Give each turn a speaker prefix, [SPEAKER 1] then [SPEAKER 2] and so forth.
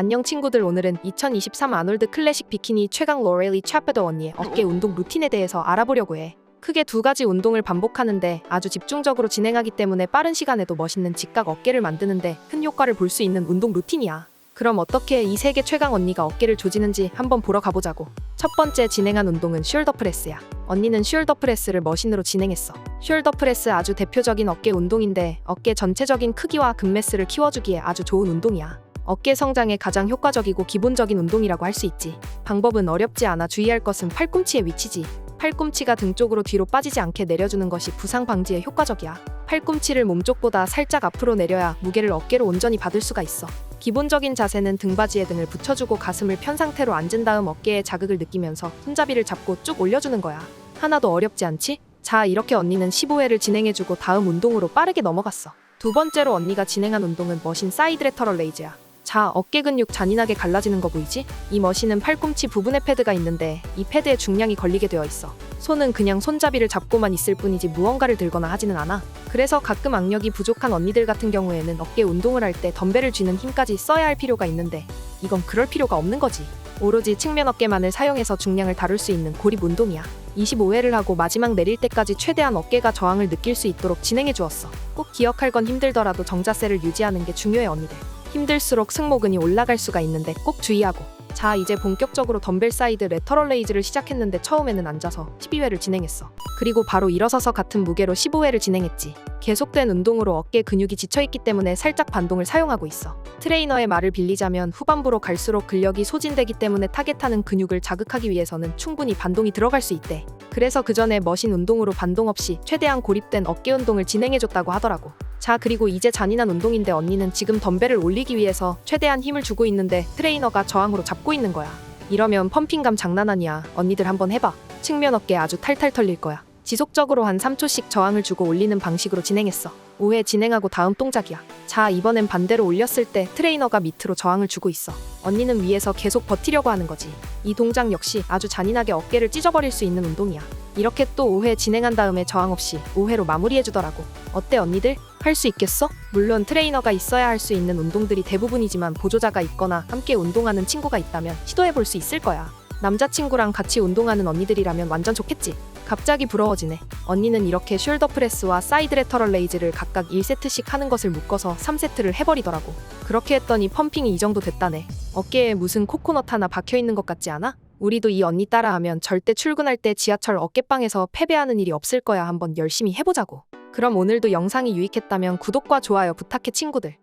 [SPEAKER 1] 안녕 친구들 오늘은 2023 아놀드 클래식 비키니 최강 로렐리 차페더 언니의 어깨 운동 루틴에 대해서 알아보려고 해. 크게 두 가지 운동을 반복하는데 아주 집중적으로 진행하기 때문에 빠른 시간에도 멋있는 직각 어깨를 만드는데 큰 효과를 볼 수 있는 운동 루틴이야. 그럼 어떻게 이 세계 최강 언니가 어깨를 조지는지 한번 보러 가보자고. 첫 번째 진행한 운동은 숄더 프레스야. 언니는 숄더 프레스를 머신으로 진행했어. 숄더 프레스 아주 대표적인 어깨 운동인데 어깨 전체적인 크기와 근매스를 키워주기에 아주 좋은 운동이야. 어깨 성장에 가장 효과적이고 기본적인 운동이라고 할 수 있지. 방법은 어렵지 않아 주의할 것은 팔꿈치의 위치지. 팔꿈치가 등 쪽으로 뒤로 빠지지 않게 내려주는 것이 부상 방지에 효과적이야. 팔꿈치를 몸쪽보다 살짝 앞으로 내려야 무게를 어깨로 온전히 받을 수가 있어. 기본적인 자세는 등받이에 등을 붙여주고 가슴을 편 상태로 앉은 다음 어깨에 자극을 느끼면서 손잡이를 잡고 쭉 올려주는 거야. 하나도 어렵지 않지? 자, 이렇게 언니는 15회를 진행해주고 다음 운동으로 빠르게 넘어갔어. 두 번째로 언니가 진행한 운동은 머신 사이드 레터럴 레이즈야. 자, 어깨 근육 잔인하게 갈라지는 거 보이지? 이 머신은 팔꿈치 부분에 패드가 있는데 이 패드에 중량이 걸리게 되어 있어. 손은 그냥 손잡이를 잡고만 있을 뿐이지 무언가를 들거나 하지는 않아. 그래서 가끔 악력이 부족한 언니들 같은 경우에는 어깨 운동을 할 때 덤벨을 쥐는 힘까지 써야 할 필요가 있는데 이건 그럴 필요가 없는 거지. 오로지 측면 어깨만을 사용해서 중량을 다룰 수 있는 고립 운동이야. 25회를 하고 마지막 내릴 때까지 최대한 어깨가 저항을 느낄 수 있도록 진행해 주었어. 꼭 기억할 건 힘들더라도 정자세를 유지하는 게 중요해 언니들. 힘들수록 승모근이 올라갈 수가 있는데 꼭 주의하고. 자, 이제 본격적으로 덤벨 사이드 레터럴 레이즈를 시작했는데 처음에는 앉아서 12회를 진행했어. 그리고 바로 일어서서 같은 무게로 15회를 진행했지. 계속된 운동으로 어깨 근육이 지쳐있기 때문에 살짝 반동을 사용하고 있어. 트레이너의 말을 빌리자면 후반부로 갈수록 근력이 소진되기 때문에 타겟하는 근육을 자극하기 위해서는 충분히 반동이 들어갈 수 있대. 그래서 그 전에 머신 운동으로 반동 없이 최대한 고립된 어깨 운동을 진행해줬다고 하더라고. 자, 그리고 이제 잔인한 운동인데 언니는 지금 덤벨을 올리기 위해서 최대한 힘을 주고 있는데 트레이너가 저항으로 잡고 있는 거야. 이러면 펌핑감 장난 아니야. 언니들 한번 해봐. 측면 어깨 아주 탈탈 털릴 거야. 지속적으로 한 3초씩 저항을 주고 올리는 방식으로 진행했어. 5회 진행하고 다음 동작이야. 자, 이번엔 반대로 올렸을 때 트레이너가 밑으로 저항을 주고 있어. 언니는 위에서 계속 버티려고 하는 거지. 이 동작 역시 아주 잔인하게 어깨를 찢어버릴 수 있는 운동이야. 이렇게 또 5회 진행한 다음에 저항 없이 5회로 마무리해주더라고. 어때 언니들? 할 수 있겠어? 물론 트레이너가 있어야 할 수 있는 운동들이 대부분이지만 보조자가 있거나 함께 운동하는 친구가 있다면 시도해볼 수 있을 거야. 남자친구랑 같이 운동하는 언니들이라면 완전 좋겠지. 갑자기 부러워지네. 언니는 이렇게 숄더 프레스와 사이드 레터럴 레이즈를 각각 1세트씩 하는 것을 묶어서 3세트를 해버리더라고. 그렇게 했더니 펌핑이 이 정도 됐다네. 어깨에 무슨 코코넛 하나 박혀 있는 것 같지 않아? 우리도 이 언니 따라하면 절대 출근할 때 지하철 어깨빵에서 패배하는 일이 없을 거야. 한번 열심히 해보자고. 그럼 오늘도 영상이 유익했다면 구독과 좋아요 부탁해 친구들.